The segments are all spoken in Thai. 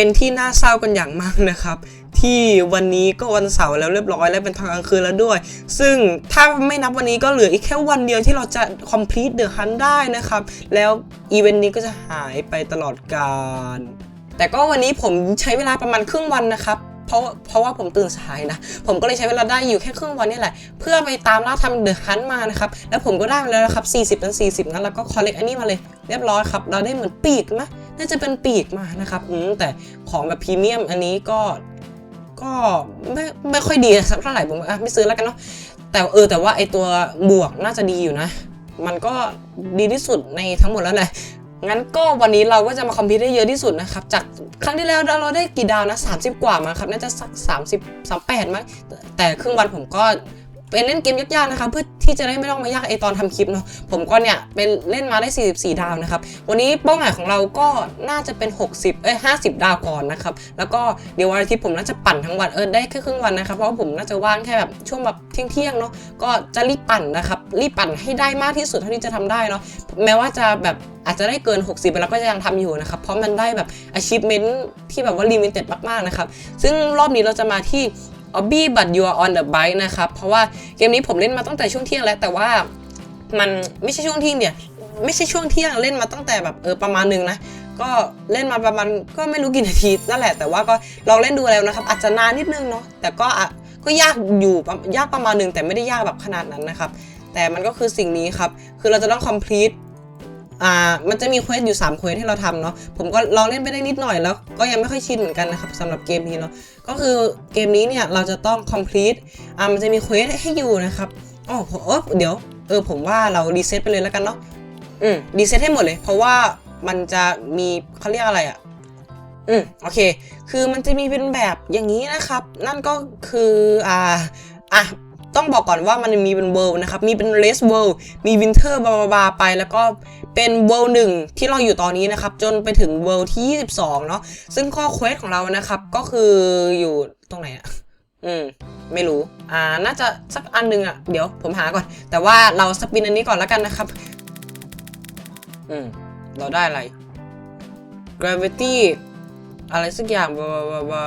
เป็นที่น่าเศร้ากันอย่างมากนะครับ ที่วันนี้ก็วันเสาร์แล้วเรียบร้อยแล้วเป็นทางกลางคืนแล้วด้วย ซึ่งถ้าไม่นับวันนี้ก็เหลืออีกแค่วันเดียวที่เราจะ complete the hunt ได้นะครับ แล้วอีเวนต์นี้ก็จะหายไปตลอดกาลแต่ก็วันนี้ผมใช้เวลาประมาณครึ่งวันนะครับเพราะเพราะว่าผมตื่นสายนะ ผมก็เลยใช้เวลาได้อยู่แค่ครึ่งวันนี่แหละ เพื่อไปตามล่าทำเดอะฮันมานะครับ แล้วผมก็ได้มาแล้วนะครับ 40นั้น40 นั้นแล้วก็คอลเลกอันนี้มาเลย เรียบร้อยครับ เราได้เหมือนปีกนะ น่าจะเป็นปีกมานะครับแต่ของแบบพรีเมียมอันนี้ก็ก็ไม่ไม่ค่อยดีสักเท่าไหร่ผมไม่ซื้อแล้วกันเนาะแต่เออแต่ว่าไอตัวบวกน่าจะดีอยู่นะ มันก็ดีที่สุดในทั้งหมดแล้วแหละงั้นก็วันนี้เราก็จะมาคอมพิวต์ได้เยอะที่สุดนะครับ จากครั้งที่แล้วเราได้กี่ดาวนะ 30 กว่ามาครับ น่าจะสัก 30 38มั้งแต่ครึ่งวันผมก็ เป็นเล่นเกมยากๆนะครับเพื่อที่จะได้ไม่ต้องมายากไอตอนทำคลิปเนาะผมก็เนี่ยเป็นเล่นมาได้ 44 ดาวนะครับ วันนี้เป้าหมายของเราก็น่าจะเป็น 60 เอ้ย 50 ดาวก่อนนะครับ แล้วก็เดี๋ยววันอาทิตย์ผมน่าจะปั่นทั้งวันเออได้แค่ครึ่งวันนะครับ เพราะว่าผมน่าจะว่างแค่แบบช่วงแบบเที่ยงๆเนาะก็จะรีบปั่นนะครับรีบปั่นให้ได้มากที่สุดเท่าที่จะทำได้เนาะแม้ว่าจะแบบอาจจะได้เกิน 60 ไปแล้วก็จะยังทำอยู่นะครับ เพราะมันได้แบบ achievement ที่แบบว่า limited มากๆนะครับ ซึ่งรอบนี้เราจะมาที่ Obby but you are on the bike นะครับ เพราะว่าเกมนี้ผมเล่นมาตั้งแต่ช่วงเที่ยงแล้ว แต่ว่ามันไม่ใช่ช่วงเที่ยงเนี่ยไม่ใช่ช่วงเที่ยงเล่นมาตั้งแต่แบบเออประมาณหนึงนะก็เล่นมาประมาณก็ไม่รู้กี่นาทีนั่นแหละแต่ว่าก็ลองเล่นดูแล้วนะครับ อาจจะนานนิดนึงเนาะแต่ก็อะก็ยากอยู่ยากประมาณหนึ่งแต่ไม่ได้ยากแบบขนาดนั้นนะครับ แต่มันก็คือสิ่งนี้ครับ คือเราจะต้อง complete อ่ามันจะมีเควสอยู่3เควสให้เราทำเนาะผมก็ลองเล่นไปได้นิดหน่อยแล้ว ก็ยังไม่ค่อยชินเหมือนกันนะครับสำหรับเกมนี้เนาะก็คือเกมนี้เนี่ยเราจะต้อง complete อ่ามันจะมีเควสให้อยู่นะครับอ๋อผมเออเดี๋ยวเออผมว่าเรารีเซ็ตไปเลยแล้วกันเนาะอืมรีเซ็ตให้หมดเลย เพราะว่ามันจะมีเขาเรียกอะไรอะ่ะอืมโอเค คือมันจะมีเป็นแบบอย่างนี้นะครับ นั่นก็คืออ่าอะต้องบอกก่อนว่ามันมีเป็นเวิลด์นะครับ มีเป็นเรสเวิลด์มีวินเทอร์บาบาไป แล้วก็ เป็นเวลหนึ่งที่เราอยู่ตอนนี้นะครับ จนไปถึงเวลที่ 22 เนาะซึ่งข้อเควสของเรานะครับ ก็คืออยู่ตรงไหนอะอืม ไม่รู้ อ่า น่าจะสักอันหนึงอะเดี๋ยวผมหาก่อน แต่ว่าเราสปินอันนี้ก่อนแล้วกันนะครับ อืม เราได้อะไร gravity อะไรสักอย่างบาบาบา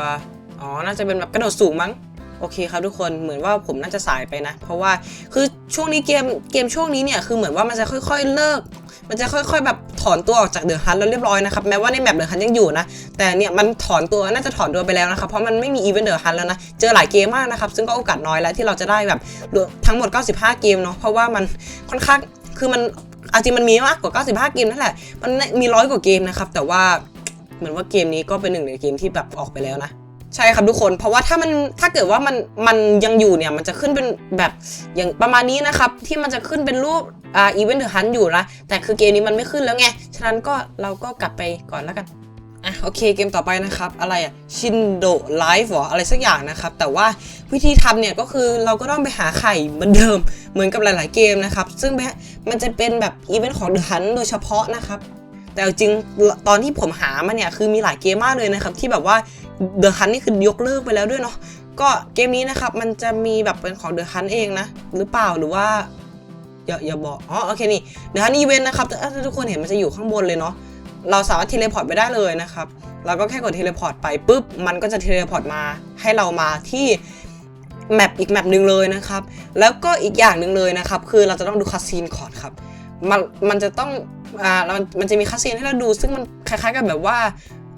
อ๋อ น่าจะเป็นแบบกระโดดสูงมั้งโอเคครับทุกคนเหมือนว่าผมน่าจะสายไปนะ เพราะว่าคือช่วงนี้เกมเกมช่วงนี้เนี่ยคือเหมือนว่ามันจะค่อย ๆ เลิก มันจะค่อยๆ แบบถอนตัวออกจากเดอะฮันแล้วเรียบร้อยนะครับแม้ว่าในแมปเดอะฮันยังอยู่นะ แต่เนี่ยมันถอนตัวน่าจะถอนตัวไปแล้วนะครับเพราะมันไม่มีอีเวนต์เดอะฮันแล้วนะเจอหลายเกมมากนะครับซึ่งก็โอกาสน้อยแล้วที่เราจะได้แบบทั้งหมด 95 เกมเนาะเพราะว่ามันค่อนข้างคือมันอาจริงมันมีมากกว่า 95 เกมนั่นแหละมันมีร้อยกว่าเกมนะครับแต่ว่าเหมือนว่าเกมนี้ก็เป็นหนึ่งในเกมที่แบบออกไปแล้วนะ ใช่ครับทุกคน เพราะว่าถ้ามันถ้าเกิดว่ามันมันยังอยู่เนี่ยมันจะขึ้นเป็นแบบอย่างประมาณนี้นะครับ ที่มันจะขึ้นเป็นรูปอ่าอีเวนต์เดอะฮันอยู่นะแต่คือเกมนี้มันไม่ขึ้นแล้วไง ฉะนั้นก็เราก็กลับไปก่อนแล้วกันอะโอเคเกมต่อไปนะครับ อะไรอะชินโดไลฟ์หรออะไรสักอย่างนะครับ แต่ว่าวิธีทำเนี่ยก็คือเราก็ต้องไปหาไข่เหมือนเดิมเหมือนกับหลาย ๆ เกมนะครับ ซึ่งแบบมันจะเป็นแบบอีเวนต์ของเดอะฮันโดยเฉพาะนะครับแต่จริงตอนที่ผมหามาเนี่ยคือมีหลายเกมมากเลยนะครับ ที่แบบว่า เดอะฮันนี่คือยกเลิกไปแล้วด้วยเนาะก็เกมนี้นะครับมันจะมีแบบเป็นของเดอะฮันเองนะ หรือเปล่าหรือว่าอย่าอย่าบอกอ๋อโอเคนี่เดอะฮันอีเวนต์นะครับถ้าทุกคนเห็นมันจะอยู่ข้างบนเลยเนาะเราสามารถเทเลพอร์ตไปได้เลยนะครับเราก็แค่กดเทเลพอร์ตไปปุ๊บมันก็จะเทเลพอร์ตมาให้เรามาที่แมปอีกแมปหนึ่งเลยนะครับ แล้วก็อีกอย่างหนึ่งเลยนะครับ คือเราจะต้องดูคัสซีนก่อนครับ มันมันจะต้องอ่ามันมันจะมีคัสซีนให้เราดู ซึ่งมันคล้ายๆกับแบบว่า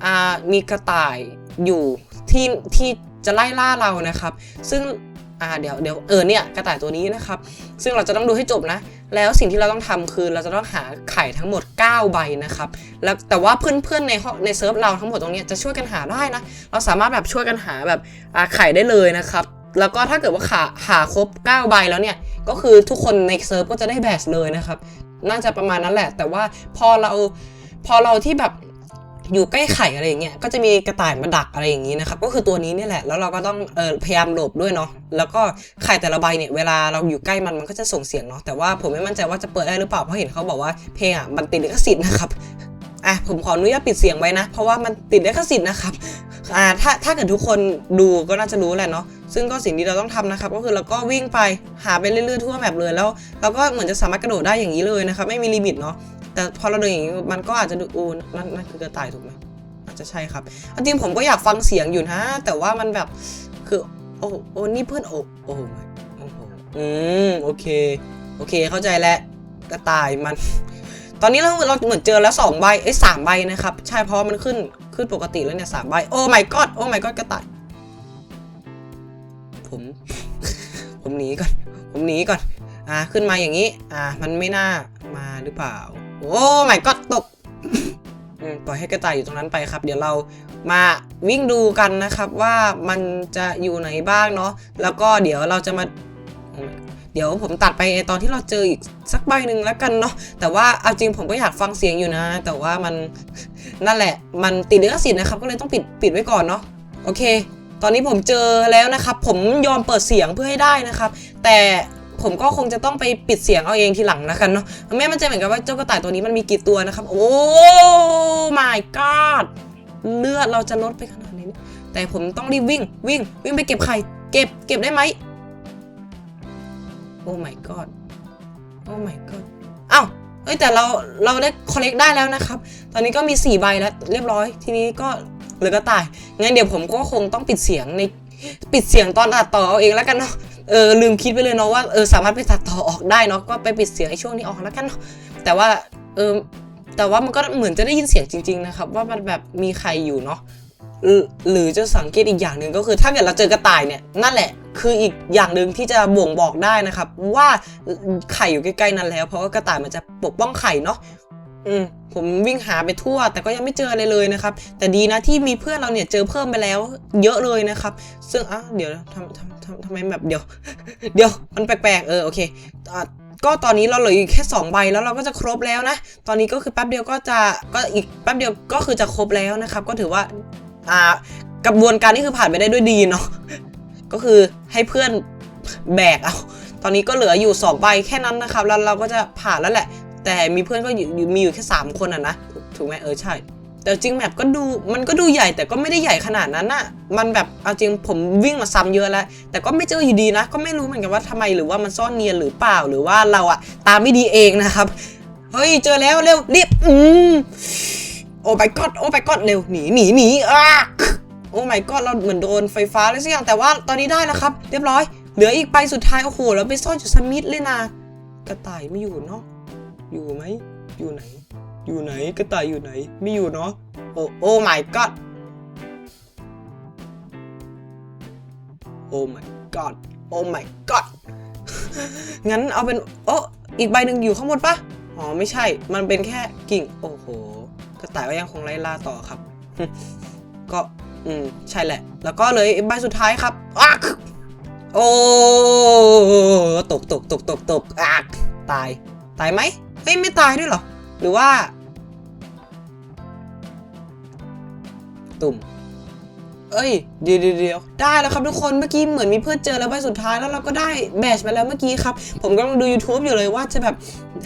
อ่ามีกระต่าย อยู่ที่ที่จะไล่ล่าเรานะครับ ซึ่งอ่าเดี๋ยวเดี๋ยวเออเนี่ยกระต่ายตัวนี้นะครับ ซึ่งเราจะต้องดูให้จบนะ แล้วสิ่งที่เราต้องทำคือเราจะต้องหาไข่ทั้งหมด 9 ใบนะครับ แล้วแต่ว่าเพื่อนๆในห้องในเซิร์ฟเราทั้งหมดตรงนี้จะช่วยกันหาได้นะ เราสามารถแบบช่วยกันหาแบบอ่าไข่ได้เลยนะครับแล้วก็ถ้าเกิดว่าหาหาครบ 9 ใบแล้วเนี่ย ก็คือทุกคนในเซิร์ฟก็จะได้แบสเลยนะครับ น่าจะประมาณนั้นแหละ แต่ว่าพอเราพอเราที่แบบ อยู่ใกล้ไข่อะไรอย่างเงี้ยก็จะมีกระต่ายมาดักอะไรอย่างงี้นะครับก็คือตัวนี้เนี่ยแหละแล้วเราก็ต้องเออพยายามหลบด้วยเนาะแล้วก็ไข่แต่ละใบเนี่ยเวลาเราอยู่ใกล้มันมันก็จะส่งเสียงเนาะแต่ว่าผมไม่มั่นใจว่าจะเปิดได้หรือเปล่าเพราะเห็นเขาบอกว่าเพลงอะมันติดลิขสิทธิ์นะครับอะผมขออนุญาตปิดเสียงไว้นะ เพราะว่ามันติดลิขสิทธิ์นะครับอ่าถ้าถ้าเกิดทุกคนดูก็น่าจะรู้แหละเนาะซึ่งก็สิ่งที่เราต้องทำนะครับ ก็คือเราก็วิ่งไปหาไปเรื่อยๆทั่วแมปเลยแล้ว เราก็เหมือนจะสามารถกระโดดได้อย่างนี้เลยนะครับไม่มีลิมิตเนาะ แต่พอเราเดินอย่างนี้มันก็อาจจะดูอูนั่นนั่นคือกระต่ายถูกไหมอาจจะใช่ครับจริงผมก็อยากฟังเสียงอยู่นะ แต่ว่ามันแบบคือโอ้โอ้นี่เพื่อนโอ้โอ้โอ้โหอืมโอเค โอเคเข้าใจแล้วกระต่ายมัน ตอนนี้เราเราเหมือนเจอแล้วสองใบเอ้ยสามใบนะครับใช่เพราะมันขึ้นขึ้นปกติแล้วเนี่ยสามใบโอ้ my god โอ้ my god กระต่าย ผม ผมหนีก่อน ผมหนีก่อน อ่าขึ้นมาอย่างนี้ อ่า มันไม่น่ามาหรือเปล่า โอ้ my god ตกปล่อยให้กระต่ายอยู่ตรงนั้นไปครับ เดี๋ยวเรามาวิ่งดูกันนะครับว่ามันจะอยู่ไหนบ้างเนาะแล้วก็เดี๋ยวเราจะมาเดี๋ยวผมตัดไปไอตอนที่เราเจออีกสักใบหนึ่งแล้วกันเนาะแต่ว่าเอาจริงผมก็อยากฟังเสียงอยู่นะ แต่ว่ามันนั่นแหละ มันติดลิขสิทธิ์นะครับ ก็เลยต้องปิดปิดไว้ก่อนเนาะโอเค ตอนนี้ผมเจอแล้วนะครับ ผมยอมเปิดเสียงเพื่อให้ได้นะครับ แต่ ผมก็คงจะต้องไปปิดเสียงเอาเองทีหลังนะครับเนาะไม่มันใจเหมือนกันว่าเจ้ากระต่ายตัวนี้มันมีกี่ตัวนะครับ โอ้ my god เลือดเราจะลดไปขนาดนี้เนี่ยแต่ผมต้องรีบวิ่งวิ่ง วิ่งไปเก็บไข่เก็บเก็บได้ไหมโอ้ my god โอ้ my god อ้าวเอ้ยแต่เราเราได้คอลเลกได้แล้วนะครับ ตอนนี้ก็มี 4 ใบแล้วเรียบร้อย ทีนี้ก็เหลือกระต่าย งั้นเดี๋ยวผมก็คงต้องปิดเสียงในปิดเสียงตอนตัดต่อเอาเองแล้วกันเนาะ เออลืมคิดไปเลยเนาะว่าเออสามารถไปตัดต่อออกได้เนาะก็ไปปิดเสียงไอ้ช่วงนี้ออกแล้วกันเนาะแต่ว่าเออแต่ว่ามันก็เหมือนจะได้ยินเสียงจริง ๆ นะครับ ว่ามันแบบมีใครอยู่เนาะหรือหรือจะสังเกตอีกอย่างหนึ่งก็คือ ถ้าเกิดเราเจอกระต่ายเนี่ยนั่นแหละคืออีกอย่างหนึ่งที่จะบ่งบอกได้นะครับ ว่าไข่อยู่ใกล้ๆนั้นแล้ว เพราะว่ากระต่ายมันจะปกป้องไข่เนาะ อืมผมวิ่งหาไปทั่ว แต่ก็ยังไม่เจออะไรเลยนะครับ แต่ดีนะที่มีเพื่อนเราเนี่ยเจอเพิ่มไปแล้ว เยอะเลยนะครับ ซึ่งอะเดี๋ยวทำทำทำทำไมแบบเดี๋ยว เดี๋ยวมันแปลกๆเออโอเคอะก็ตอนนี้เราเหลืออยู่แค่ 2 ใบแล้วเราก็จะครบแล้วนะ ตอนนี้ก็คือแป๊บเดียวก็จะก็อีกแป๊บเดียวก็คือจะครบแล้วนะครับ ก็ถือว่าอ่ากระบวนการนี่คือผ่านไปได้ด้วยดีเนาะก็คือให้เพื่อนแบกเอา ตอนนี้ก็เหลืออยู่2ใบแค่นั้นนะครับ แล้วเราก็จะผ่านแล้วแหละ แต่มีเพื่อนก็อยู่มีอยู่แค่3คนอะนะถูกไหมเออใช่ แต่จริงแมปก็ดูมันก็ดูใหญ่แต่ก็ไม่ได้ใหญ่ขนาดนั้นน่ะมันแบบเอาจริงผมวิ่งมาซ้ำเยอะแล้วแต่ก็ไม่เจออยู่ดีนะ ก็ไม่รู้เหมือนกันว่าทำไมหรือว่ามันซ่อนเนียนหรือเปล่าหรือว่าเราอะตามไม่ดีเองนะครับเฮ้ยเจอแล้วเร็วรีบอืมโอ้ my god โอ้ my god เร็วหนีหนีหนีอะโอ้ my god เราเหมือนโดนไฟฟ้าอะไรสักอย่างแต่ว่าตอนนี้ได้แล้วครับ เรียบร้อยเหลืออีกใบสุดท้ายโอ้โหแล้วไปซ่อนอยู่สมิธเลยนะกระต่ายไม่อยู่เนาะ อยู่ไหม อยู่ไหน อยู่ไหนกระต่ายอยู่ไหน ไม่อยู่เนาะ โอ้โอ้ my god โอ้ my god โอ้ my god งั้นเอาเป็นโอ้อีกใบหนึ่งอยู่ข้างบนปะอ๋อไม่ใช่ มันเป็นแค่กิ่ง โอ้โห กระต่ายก็ยังคงไล่ล่าต่อครับ ก็ อืม ใช่แหละ แล้วก็เลยใบสุดท้ายครับอักโอ้ ตกตกตกตกตกอักตาย ตายไหม เฮ้ยไม่ตายด้วยเหรอ หรือว่า ตุ่ม เอ้ยเดี๋ยวเดี๋ยวเดี๋ยวได้แล้วครับทุกคน เมื่อกี้เหมือนมีเพื่อนเจอแล้วใบสุดท้ายแล้วเราก็ได้แบชมาแล้วเมื่อกี้ครับ ผมกำลังดู YouTube อยู่เลยว่าจะแบบ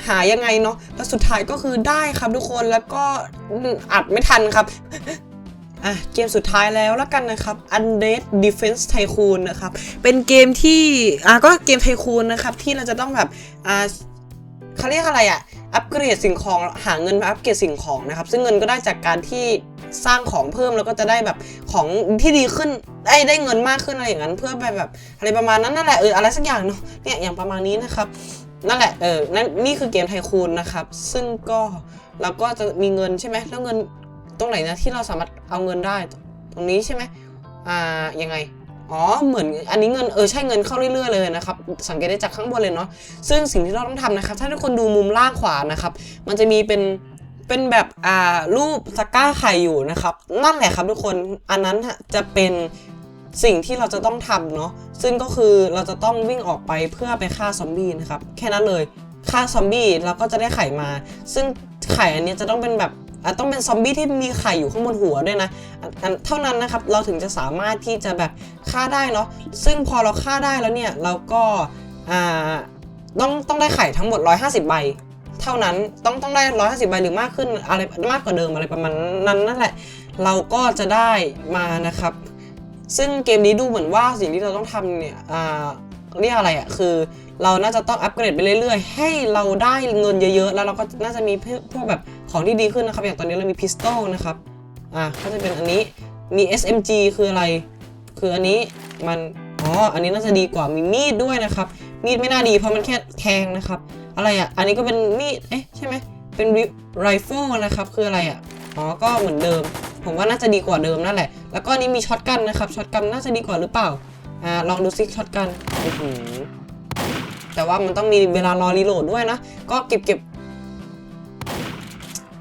หายังไงเนาะ แล้วสุดท้ายก็คือได้ครับทุกคน แล้วก็อัดไม่ทันครับอะเกมสุดท้ายแล้วแล้วกันนะครับ Undead Defense Tycoon นะครับ เป็นเกมที่อะก็เกมไทคูนนะครับ ที่เราจะต้องแบบอ่า เขาเรียกอะไรอะอัปเกรดสิ่งของหาเงินมาอัปเกรดสิ่งของนะครับ ซึ่งเงินก็ได้จากการที่สร้างของเพิ่มแล้วก็จะได้แบบของที่ดีขึ้นได้ได้เงินมากขึ้นอะไรอย่างนั้น เพื่อไปแบบอะไรประมาณนั้นนั่นแหละเอออะไรสักอย่างเนาะเนี่ยอย่างประมาณนี้นะครับนั่นแหละเออนั่นนี่คือเกมไทคูนนะครับ ซึ่งก็เราก็จะมีเงินใช่ไหมแล้วเงินตรงไหนนะที่เราสามารถเอาเงินได้ตรงนี้ใช่ไหมอ่ายังไง อ๋อเหมือนอันนี้เงินเออใช่เงินเข้าเรื่อยๆเลยนะครับสังเกตได้จากข้างบนเลยเนาะซึ่งสิ่งที่เราต้องทำนะครับ ถ้าทุกคนดูมุมล่างขวานะครับ มันจะมีเป็นเป็นแบบอ่ารูปตะกร้าไข่อยู่นะครับ นั่นแหละครับทุกคนอันนั้นจะเป็นสิ่งที่เราจะต้องทำเนาะซึ่งก็คือเราจะต้องวิ่งออกไปเพื่อไปฆ่าซอมบี้นะครับแค่นั้นเลยฆ่าซอมบี้แล้วก็จะได้ไข่มา ซึ่งไข่อันนี้จะต้องเป็นแบบ ต้องเป็นซอมบี้ที่มีไข่อยู่ข้างบนหัวด้วยนะเท่านั้นนะครับเราถึงจะสามารถที่จะแบบฆ่าได้เนาะซึ่งพอเราฆ่าได้แล้วเนี่ยเราก็ต้องต้องได้ไข่ทั้งหมด 150 ใบ เท่านั้นต้องต้องได้ 150 ใบหรือมากขึ้นอะไรมากกว่าเดิมอะไรประมาณนั้นนั่นแหละ เราก็จะได้มานะครับ ซึ่งเกมนี้ดูเหมือนว่าสิ่งที่เราต้องทำเนี่ยเรียกอะไรอะ่ะคือเราน่าจะต้องอัปเกรดไปเรื่อยๆ ให้เราได้เงินเยอะๆ แล้วเราก็น่าจะมีพวกแบบ ของที่ดีขึ้นนะครับ อย่างตอนนี้เรามีพิสตอลนะครับ อะก็จะเป็นอันนี้ มี SMG คืออะไร คืออันนี้มัน อ๋อ อันนี้น่าจะดีกว่า มีมีดด้วยนะครับ มีดไม่น่าดีเพราะมันแค่แทงนะครับ อะไรอะ อันนี้ก็เป็นมีด เอ๊ะ ใช่ไหม เป็นไรเฟิลนะครับ คืออะไรอะ อ๋อ ก็เหมือนเดิม ผมว่าน่าจะดีกว่าเดิมนั่นแหละ แล้วก็อันนี้มีช็อตกันนะครับ ช็อตกันน่าจะดีกว่าหรือเปล่า อ่า ลองดูซิช็อตกันแต่ว่ามันต้องมีเวลารอรีโหลดด้วยนะ ก็เก็บเก็บ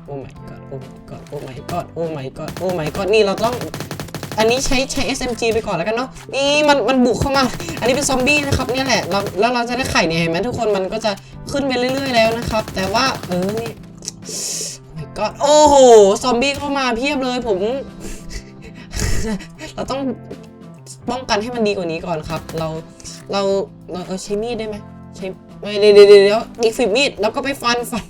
โอ้ my god โอ้ my god โอ้ my god โอ้ my god โอ้ my god นี่เราต้อง อันนี้ใช้ใช้ SMG ไปก่อนแล้วกันเนาะ นี่มันมันบุกเข้ามา อันนี้เป็นซอมบี้นะครับเนี่ยแหละเราแล้วเราจะได้ไข่เนี่ยเห็นไหมทุกคนมันก็จะขึ้นไปเรื่อย ๆ แล้วนะครับ แต่ว่าเออนี่โอ้ my god โอ้โห ซอมบี้เข้ามาเพียบเลยผม เราต้องป้องกันให้มันดีกว่านี้ก่อนครับ เราเราเราใช้มีดได้ไหมใช้ไม่เดี๋ยวเดี๋ยวเดี๋ยวอีกสิบมีดแล้วก็ไปฟันฟัน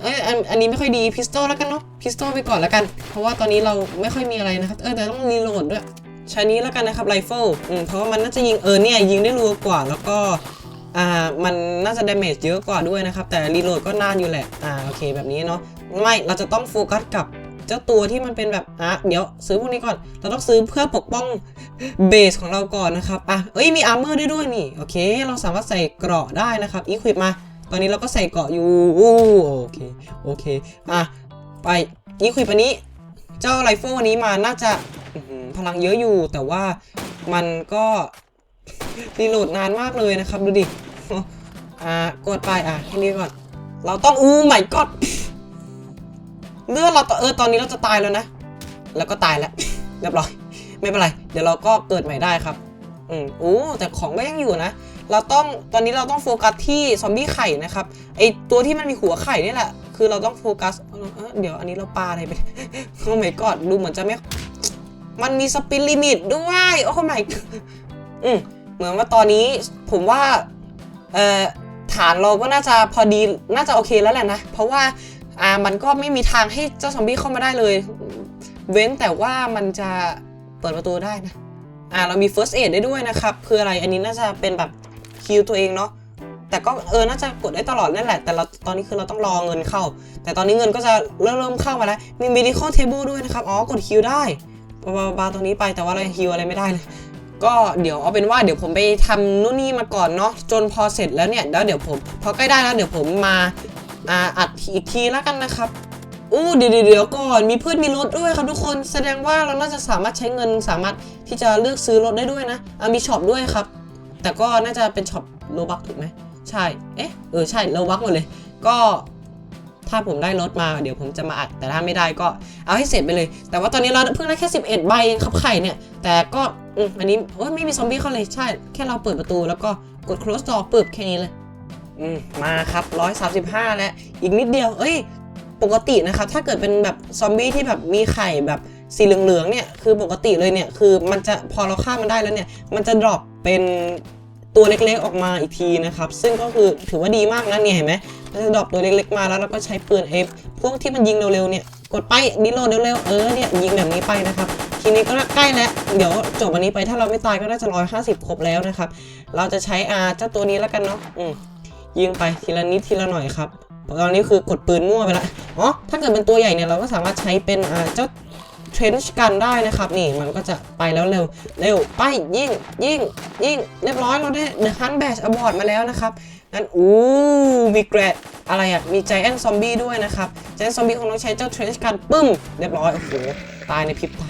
เอ้ยอันอันนี้ไม่ค่อยดีพิสโตแล้วกันเนาะพิสโตไปก่อนแล้วกัน เพราะว่าตอนนี้เราไม่ค่อยมีอะไรนะครับ เออแต่ต้องรีโหลดด้วยใช้นี้แล้วกันนะครับไรเฟิลอืมเพราะว่ามันน่าจะยิงเออเนี่ยยิงได้รัวกว่าแล้วก็อ่ามันน่าจะดาเมจเยอะกว่าด้วยนะครับ แต่รีโหลดก็นานอยู่แหละอ่าโอเคแบบนี้เนาะไม่เราจะต้องโฟกัสกับเจ้าตัวที่มันเป็นแบบอะเดี๋ยวซื้อพวกนี้ก่อน เราต้องซื้อเพื่อปกป้องเบสของเราก่อนนะครับอะเอ้ยมีอาร์เมอร์ได้ด้วยนี่โอเค เราสามารถใส่เกราะได้นะครับอีควิปมา ตอนนี้เราก็ใส่เกาะอยู่โอเคโอเคอะไปนี่คุยปนนี้ เจ้าไรเฟิลวันนี้มาน่าจะพลังเยอะอยู่ แต่ว่ามันก็รีโหลดนานมากเลยนะครับ ดูดิอะกดไปอะแค่นี้ก่อน เราต้องอู้ไม่กดเลือดเราเออตอนนี้เราจะตายแล้วนะ แล้วก็ตายแล้วเรียบร้อย ไม่เป็นไร เดี๋ยวเราก็เกิดใหม่ได้ครับ อืมโอ้แต่ของก็ยังอยู่นะ เราต้องตอนนี้เราต้องโฟกัสที่ซอมบี้ไข่นะครับไอตัวที่มันมีหัวไข่นี่แหละคือเราต้องโฟกัสเเดี๋ยวอันนี้เราปาอะไรไปโอ้ไม่กอดดูเหมือนจะไม่ มันมีสปินลิมิตด้วยโอ้ไม่อืมเหมือนว่าตอนนี้ผมว่าเอ่อฐานเราก็น่าจะพอดีน่าจะโอเคแล้วแหละนะ เพราะว่าอ่ามันก็ไม่มีทางให้เจ้าซอมบี้เข้ามาได้เลย เว้นแต่ว่ามันจะเปิดประตูได้นะอ่าเรามี first aid ได้ด้วยนะครับ คืออะไรอันนี้น่าจะเป็นแบบ คิวตัวเองเนาะแต่ก็เออน่าจะกดได้ตลอดนั่นแหละ แต่เราตอนนี้คือเราต้องรอเงินเข้า แต่ตอนนี้เงินก็จะเริ่มเริ่มเข้ามาแล้ว มี medical table ด้วยนะครับ อ๋อกดคิวได้บาบาตรงนี้ไปแต่ว่าเราคิวอะไรไม่ได้เลย ก็เดี๋ยวเอาเป็นว่าเดี๋ยวผมไปทำนู่นนี่มาก่อนเนาะจนพอเสร็จแล้วเนี่ยแล้วเดี๋ยวผม พอใกล้ได้แล้วเดี๋ยวผมมาอาอัดอีกทีแล้วกันนะครับอู้เดี๋ยวเดี๋ยวก่อนมีเพืชมีรถด้วยครับทุกคนแสดงว่าเราน่าจะสามารถใช้เงินสามารถที่จะเลือกซื้อรถได้ด้วยนะมีช็อปด้วยครับ แต่ก็น่าจะเป็นช็อปโลบักถูกไหมใช่ เอ๊ะ เออ ใช่โลบักหมดเลย ก็ถ้าผมได้รถมาเดี๋ยวผมจะมาอัด แต่ถ้าไม่ได้ก็เอาให้เสร็จไปเลย แต่ว่าตอนนี้เราเพิ่งได้แค่ 11 ใบเองครับไข่เนี่ย แต่ก็อืมอันนี้โอ้ยไม่มีซอมบี้เข้าเลยใช่ แค่เราเปิดประตูแล้วก็กด close door ปึ๊บแค่นี้เลยอืมมาครับ 135 แล้ว อีกนิดเดียว เอ้ย ปกตินะครับ ถ้าเกิดเป็นแบบซอมบี้ที่แบบมีไข่แบบ สีเหลืองๆเนี่ยคือปกติเลยเนี่ยคือมันจะพอเราฆ่ามันได้แล้วเนี่ยมันจะดรอปเป็นตัวเล็กๆออกมาอีกทีนะครับ ซึ่งก็คือถือว่าดีมากนะเนี่ยเห็นไหมมันจะดรอปตัวเล็กๆมาแล้วเราก็ใช้ปืนเอฟพวกที่มันยิงเร็วๆเนี่ยกดไปดิโลเร็วๆเออเนี่ยยิงแบบนี้ไปนะครับทีนี้ก็ใกล้แล้วเดี๋ยวจบวันนี้ไปถ้าเราไม่ตายก็น่าจะ150ครบแล้วนะครับ เราจะใช้อาเจ้าตัวนี้แล้วกันเนาะอืมยิงไปทีละนิดทีละหน่อยครับตอนนี้คือกดปืนมั่วไปละอ๋อถ้าเกิดเป็นตัวใหญ่เนี่ยเราก็สามารถใช้เป็นเจ้า เทรนช์กันได้นะครับ นี่มันก็จะไปแล้วเร็วเร็วไปยิงยิงยิงเรียบร้อยเราได้เดอะฮันแบชอบอร์ดมาแล้วนะครับนั้นอู้มีแกรดอะไรอะมีใจแอนซอมบี้ด้วยนะครับใจแอนซอมบี้ของเราใช้เจ้าเทรนช์กันปึ้มเรียบร้อยโอ้โหตายในพริบตา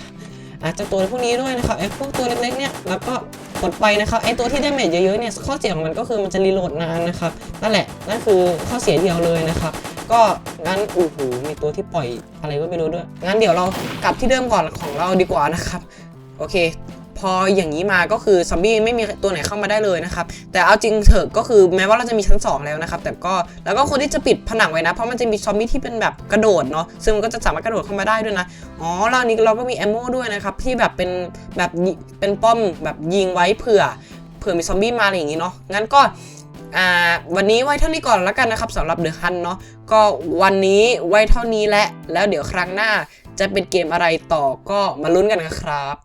อาจจะตัวพวกนี้ด้วยนะครับไอ้พวกตัวเล็กๆเนี่ยแล้วก็ กดไปนะครับไอตัวที่ได้เมจเยอะๆเนี่ยข้อเสียของมันก็คือมันจะรีโหลดนานนะครับนั่นแหละนั่นคือข้อเสียเดียวเลยนะครับก็งั้นโอ้โหมีตัวที่ปล่อยอะไรก็ไม่รู้ด้วยงั้นเดี๋ยวเรากลับที่เดิมก่อนของเราดีกว่านะครับโอเค พออย่างนี้มาก็คือซอมบี้ไม่มีตัวไหนเข้ามาได้เลยนะครับ แต่เอาจริงเถอะก็คือแม้ว่าเราจะมีชั้น 2 แล้วนะครับ แต่ก็แล้วก็ควรที่จะปิดผนังไว้นะ เพราะมันจะมีซอมบี้ที่เป็นแบบกระโดดเนาะซึ่งมันก็จะสามารถกระโดดเข้ามาได้ด้วยนะอ๋อแล้วอันนี้เราก็มีแอมโมด้วยนะครับที่แบบเป็นแบบเป็นป้อมแบบยิงไว้เผื่อเผื่อมีซอมบี้มาอะไรอย่างงี้เนาะงั้นก็วันนี้ไว้เท่านี้ก่อนแล้วกันนะครับสำหรับเดอะฮันเนาะก็วันนี้ไว้เท่านี้แหละ แล้วเดี๋ยวครั้งหน้าจะเป็นเกมอะไรต่อก็มาลุ้นกันนะครับ